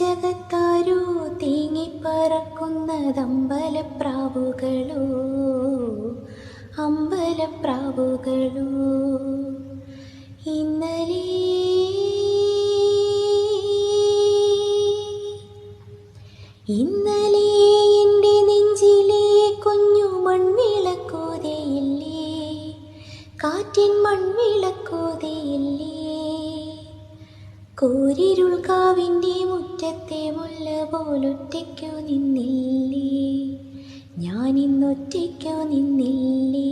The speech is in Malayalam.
ജഗത്താരോ തേങ്ങിപ്പറക്കുന്നതമ്പലപ്രാവുകളോ? അമ്പലപ്രാവുകളോ? ഇന്നലെ ഇന്നലെ എന്റെ നെഞ്ചിലെ കുഞ്ഞു മൺവിളക്കോതയില്ലേ? കാറ്റിൻ മൺവിളക്കോതയില്ലേ? കോരിരുൾക്കാവിന്റെ മുറ്റത്തെ മുല്ല പോലൊറ്റയ്ക്കു നിന്നില്ലേ? ഞാനിന്നൊറ്റയ്ക്കു നിന്നില്ലേ?